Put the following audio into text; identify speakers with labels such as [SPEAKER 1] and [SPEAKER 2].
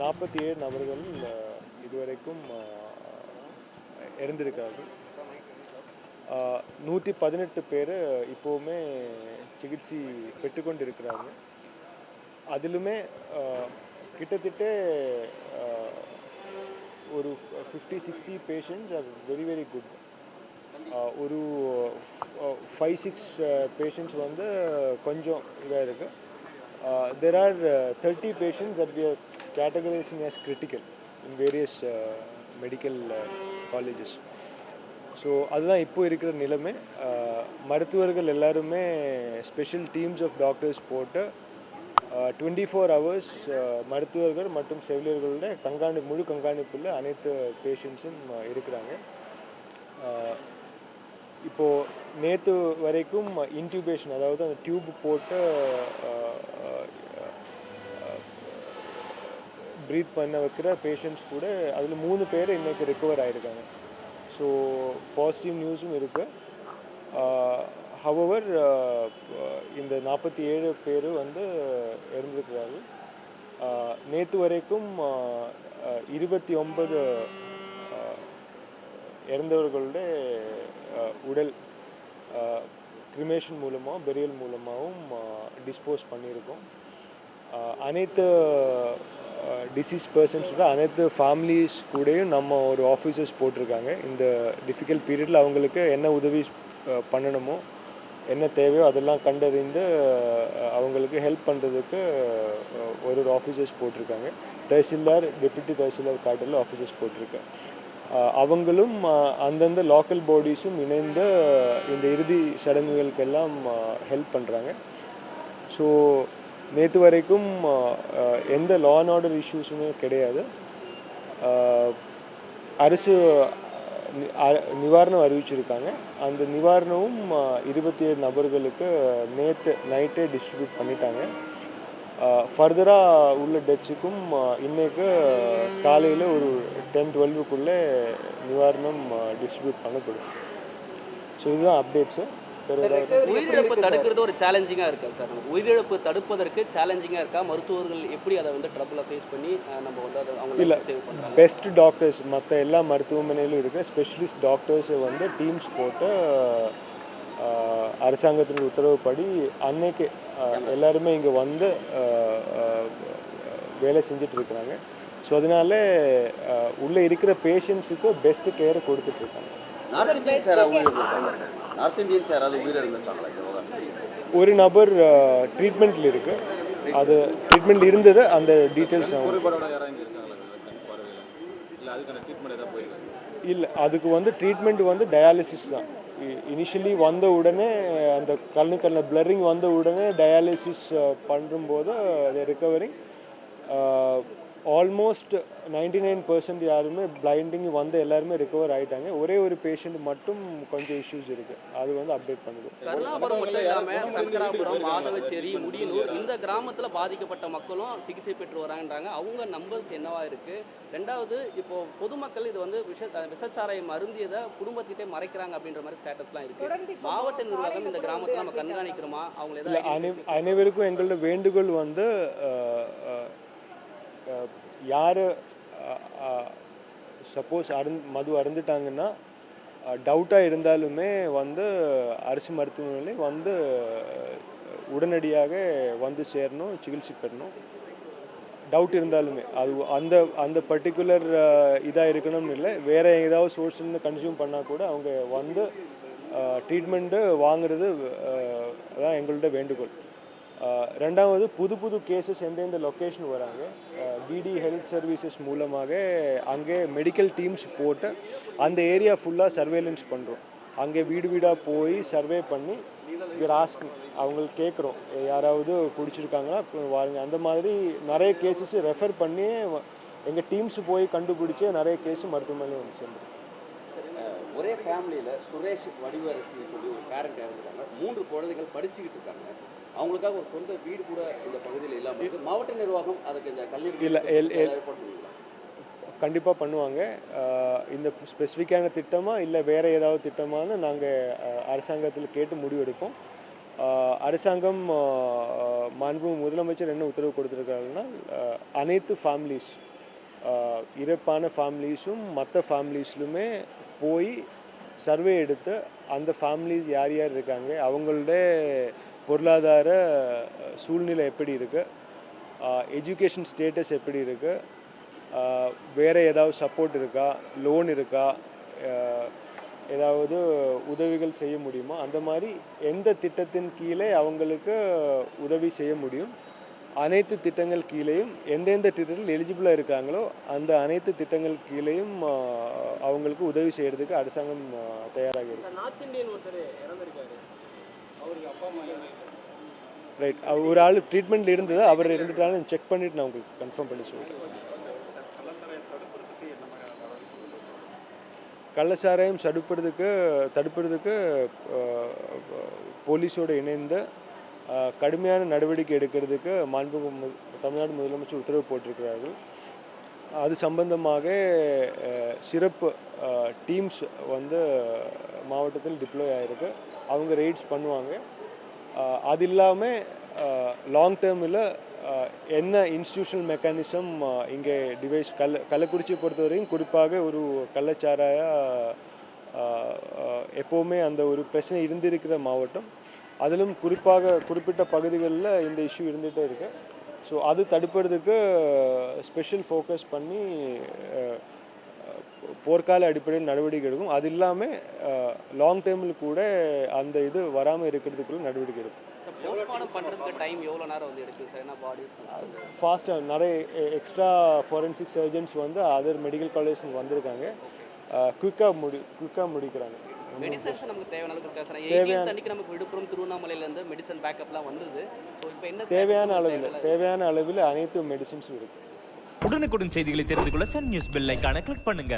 [SPEAKER 1] நாற்பத்தி ஏழு நபர்கள் இதுவரைக்கும் அஹ், இறந்திருக்கார்கள். நூற்றி பதினெட்டு பேர் இப்போவுமே சிகிச்சை பெற்றுக்கொண்டு இருக்கிறாங்க அதிலுமே கிட்டத்தட்ட ஒரு fifty sixty patients are very very good ஒரு ஃபைவ் சிக்ஸ் பேஷண்ட்ஸ் வந்து கொஞ்சம் இதாக இருக்குது there are thirty patients at we are categorizing as critical in various medical colleges so அதுதான் இப்போ இருக்கிற நிலைமை. Uh, மருத்துவர்கள் எல்லாருமே ஸ்பெஷல் டீம்ஸ் ஆஃப் டாக்டர்ஸ் போட்டு டுவெண்ட்டி ஃபோர் ஹவர்ஸ் மருத்துவர்கள் மற்றும் செவிலியர்களோட கண்காணி முழு கண்காணிப்பில் அனைத்து பேஷண்ட்ஸும் uh, இருக்கிறாங்க. Uh, இப்போது நேற்று வரைக்கும் இன்டியூபேஷன் அதாவது அந்த டியூப் போட்டு ப்ரீத் பண்ண வைக்கிற பேஷண்ட்ஸ் கூட அதில் மூணு பேர் இன்றைக்கி ரிக்கவர் ஆகிருக்காங்க ஸோ பாசிட்டிவ் நியூஸும் இருக்குது ஹவவர் இந்த நாற்பத்தி ஏழு பேர் வந்து இறந்துருக்கிறார்கள். நேற்று வரைக்கும் இருபத்தி ஒன்பது இறந்தவர்களுடைய உடல் கிரிமேஷன் மூலமாக பெரியல் மூலமாகவும் டிஸ்போஸ் பண்ணியிருக்கோம். அனைத்து டிசீஸ் பர்சன்ஸோட அனைத்து ஃபேமிலிஸ் கூடயும் நம்ம ஒரு ஆஃபீஸர்ஸ் போட்டிருக்காங்க. இந்த டிஃபிகல்ட் பீரியடில் அவங்களுக்கு என்ன உதவி பண்ணணுமோ என்ன தேவையோ அதெல்லாம் கண்டறிந்து அவங்களுக்கு ஹெல்ப் பண்ணுறதுக்கு ஒரு ஒரு ஆஃபீஸர்ஸ் போட்டிருக்காங்க. தஹசில்தார் டெப்யூட்டி தஹசில்தார் காட்டில் ஆஃபீஸர்ஸ் போட்டிருக்கேன் அவங்களும் அந்தந்த லோக்கல் பாடிஸும் இணைந்து இந்த இறுதி சடங்குகளுக்கெல்லாம் ஹெல்ப் பண்ணுறாங்க ஸோ நேற்று வரைக்கும் எந்த லா அண்ட் ஆர்டர் இஷ்யூஸுமே கிடையாது. அரசு நிவாரணம் அறிவிச்சிருக்காங்க. அந்த நிவாரணமும் இருபத்தி ஏழு நபர்களுக்கு நேற்று நைட்டே டிஸ்ட்ரிபியூட் பண்ணிட்டாங்க. ஃபர்தராக உள்ள டெத்ஸுக்கும் இன்னைக்கு காலையில் ஒரு டென் டுவெல்வுக்குள்ளே நிவாரணம் டிஸ்ட்ரிபியூட் பண்ணப்படும். ஸோ இதுதான் அப்டேட்ஸு
[SPEAKER 2] உயிரிழப்பு தடுக்கிறது ஒரு சேலஞ்சிங்காக இருக்கா சார் உயிரிழப்பு தடுப்பதற்கு சேலஞ்சிங்காக இருக்கா? மருத்துவர்கள் எப்படி அதை வந்து ட்ரபிளை ஃபேஸ் பண்ணி நம்ம வந்து அதை
[SPEAKER 1] இல்ல.
[SPEAKER 2] அவங்க பண்ணுறாங்க
[SPEAKER 1] பெஸ்ட் டாக்டர்ஸ் மற்ற எல்லா மருத்துவமனையிலும் இருக்க ஸ்பெஷலிஸ்ட் டாக்டர்ஸை வந்து டீம்ஸ் போட்டு அரசாங்கத்தின் உத்தரவுப்படி அன்னைக்கு எல்லாருமே இங்கே வந்து வேலை செஞ்சுட்டு இருக்கிறாங்க. ஸோ அதனால உள்ளே இருக்கிற பேஷண்ட்ஸுக்கு பெஸ்ட் கேரை கொடுத்துட்ருக்காங்க ஒரு நபர் ட்ரீட்மெண்ட்டில் இருக்கு. அது ட்ரீட்மெண்ட் இருந்தது அந்த டீட்டெயில்ஸ்
[SPEAKER 3] இல்லை
[SPEAKER 1] அதுக்கு வந்து ட்ரீட்மெண்ட் வந்து டயாலிசிஸ் தான். இனிஷியலி வந்த உடனே அந்த கண்ணுக்கல்ல பிளரிங் வந்த உடனே டயாலிசிஸ் பண்ணும்போது அது recovering almost ninety nine percent யாருமே பிளைண்டிங் வந்து எல்லாருமே ரிகவர் ஆகிட்டாங்க ஒரே ஒரு பேஷண்ட் மட்டும் கொஞ்சம் இஷ்யூஸ் இருக்குது அது வந்து அப்டேட் பண்ணுது.
[SPEAKER 2] கருணாபுரம் மட்டும் இல்லாமல் சங்கராபுரம் மாதவச்சேரி முடியலூர் இந்த கிராமத்தில் பாதிக்கப்பட்ட மக்களும் சிகிச்சை பெற்று வராங்கன்றாங்க. அவங்க நம்பர்ஸ் என்னவா இருக்கு? ரெண்டாவது இப்போ பொதுமக்கள் இது வந்து விஷ விஷச்சாராயம் அருந்தியதை குடும்பத்திட்டே மறைக்கிறாங்க அப்படின்ற மாதிரி ஸ்டேட்டஸ்லாம் இருக்கு. மாவட்ட நிர்வாகம் இந்த கிராமத்தில் நம்ம கண்காணிக்கிறோமா? அவங்களை
[SPEAKER 1] அனைவருக்கும் எங்களோட வேண்டுகோள் வந்து யார் சப்போஸ் அருந் மது அருந்துட்டாங்கன்னா டவுட்டாக இருந்தாலுமே வந்து அரசு மருத்துவமனையிலே வந்து உடனடியாக வந்து சேரணும் சிகிச்சை பெறணும். டவுட் இருந்தாலுமே. அது அந்த அந்த பர்டிகுலர் இதாக இருக்கணும்னு இல்லை. வேறு ஏதாவது சோர்ஸ்லேருந்து கன்சியூம் பண்ணால் கூட அவங்க வந்து ட்ரீட்மெண்ட்டு வாங்குறது அதான் எங்களோட வேண்டுகோள். ரெண்டாவது புது புது கேசஸ் எந்தெந்த லொக்கேஷன் வராங்க? டிடி ஹெல்த் சர்வீசஸ் மூலமாக அங்கே மெடிக்கல் டீம்ஸ் போட்டு அந்த ஏரியா ஃபுல்லாக சர்வேலன்ஸ் பண்ணுறோம் அங்கே வீடு வீடாக போய் சர்வே பண்ணி இவர் ஆஸ்க் அவங்களுக்கு கேட்குறோம். யாராவது குடிச்சிருக்காங்கன்னா வாருங்க. அந்த மாதிரி நிறைய கேசஸ் ரெஃபர் பண்ணி எங்கள் டீம்ஸ் போய் கண்டுபிடிச்சி நிறைய கேஸ் மருத்துவமனையில் வந்து
[SPEAKER 3] சேர்ந்து ஒரே ஃபேமிலியில் சுரேஷ் வடிவரசின்னு சொல்லி ஒரு பேரண்ட் இறந்துருக்காங்க. மூன்று குழந்தைகள் படிச்சுக்கிட்டு இருக்காங்க. அவங்களுக்காக ஒரு சொந்த வீடு கூட இந்த பகுதியில் இல்லாமல் இருக்கு. மாவட்ட நிர்வாகம் அதுக்கு இந்த
[SPEAKER 1] இல்ல,
[SPEAKER 3] பண்ணுவீங்களா
[SPEAKER 1] கண்டிப்பாக பண்ணுவாங்க. இந்த ஸ்பெசிஃபிக்கான திட்டமா இல்லை வேறு ஏதாவது திட்டமானு நாங்கள் அரசாங்கத்தில் கேட்டு முடிவெடுப்போம் அரசாங்கம் மாண்பு முதலமைச்சர் என்ன உத்தரவு கொடுத்துருக்காங்கன்னா அஹ், அனைத்து ஃபேமிலிஸ் இறப்பான ஃபேமிலிஸும் மற்ற ஃபேமிலிஸ்லுமே போய் சர்வே எடுத்து அந்த ஃபேமிலிஸ் யார் யார் இருக்காங்க அவங்களுடைய பொருளாதார சூழ்நிலை எப்படி இருக்குது எஜுகேஷன் ஸ்டேட்டஸ் எப்படி இருக்குது வேறு ஏதாவது சப்போர்ட் இருக்கா லோன் இருக்கா ஏதாவது உதவிகள் செய்ய முடியுமா? அந்த மாதிரி எந்த திட்டத்தின் கீழே அவங்களுக்கு உதவி செய்ய முடியும்? அனைத்து திட்டங்கள் கீழேயும் எந்தெந்த திட்டத்தில் எலிஜிபிளாக இருக்காங்களோ அந்த அனைத்து திட்டங்கள் கீழேயும் அவங்களுக்கு உதவி செய்கிறதுக்கு அரசாங்கம் தயாராக இருக்கு.
[SPEAKER 4] நார்த் இந்தியன் ஒருத்தர் இறந்துருக்காரு. அவருக்கு அப்பா அம்மா
[SPEAKER 1] ரைட் ஒரு ஆள் ட்ரீட்மெண்ட்டில் இருந்தது அவர் இருந்துட்டாலும் செக் பண்ணிவிட்டு நான் உங்களுக்கு கன்ஃபார்ம் பண்ணி சொல்கிறேன் கள்ளச்சாராயம் தடுப்புறதுக்கு தடுப்புறதுக்கு போலீஸோடு இணைந்து கடுமையான நடவடிக்கை எடுக்கிறதுக்கு மாண்புமிகு தமிழ்நாடு முதலமைச்சர் உத்தரவு போட்டிருக்கிறார்கள். அது சம்பந்தமாக சிறப்பு டீம்ஸ் வந்து மாவட்டத்தில் டிப்ளோய் ஆகிருக்கு அவங்க ரெய்ட்ஸ் பண்ணுவாங்க. அது இல்லாமல் லாங் டேர்மில் என்ன இன்ஸ்டியூஷனல் மெக்கானிசம் இங்கே டிவைஸ் கள்ள கள்ளக்குறிச்சி பொறுத்தவரையும் குறிப்பாக ஒரு கள்ளச்சாராய எப்போவுமே அந்த ஒரு பிரச்சனை இருந்திருக்கிற மாவட்டம். அதிலும் குறிப்பாக குறிப்பிட்ட பகுதிகளில் இந்த இஷ்யூ இருந்துகிட்டே இருக்கு. ஸோ அது தடுப்பதற்கு ஸ்பெஷல் ஃபோக்கஸ் பண்ணி போர்க்கால அடிப்படையில் நடவடிக்கை எடுக்கும். அது இல்லாமல் லாங் டேர்மில் கூட அந்த இது வராமல் இருக்கிறதுக்குள்ள நடவடிக்கை எடுக்கும். ஃபாஸ்ட்டாக நிறைய எக்ஸ்ட்ரா ஃபாரன்சிக் சர்ஜன்ஸ் வந்து அதர் மெடிக்கல் காலேஜ் வந்திருக்காங்க. குயிக்காக முடி குயிக்காக முடிக்கிறாங்க.
[SPEAKER 2] மெடிசன்ஸ் நமக்கு தேவையான அளவுக்கு இருக்கா. சார்
[SPEAKER 1] தேவையான-
[SPEAKER 2] அன்னைக்கு நமக்கு விழுப்புரம் திருவண்ணாமலையிலேருந்து மெடிசன் பேக்கப்லாம் வந்தது. ஸோ இப்போ என்ன
[SPEAKER 1] தேவையான அளவில்? தேவையான அளவில் அனைத்து மெடிசின்ஸும் இருக்குது
[SPEAKER 5] உடனுக்குடன் செய்திகளை தெரிந்து கொள்ள சன் நியூஸ் பெல் ஐகானை கிளிக் பண்ணுங்க.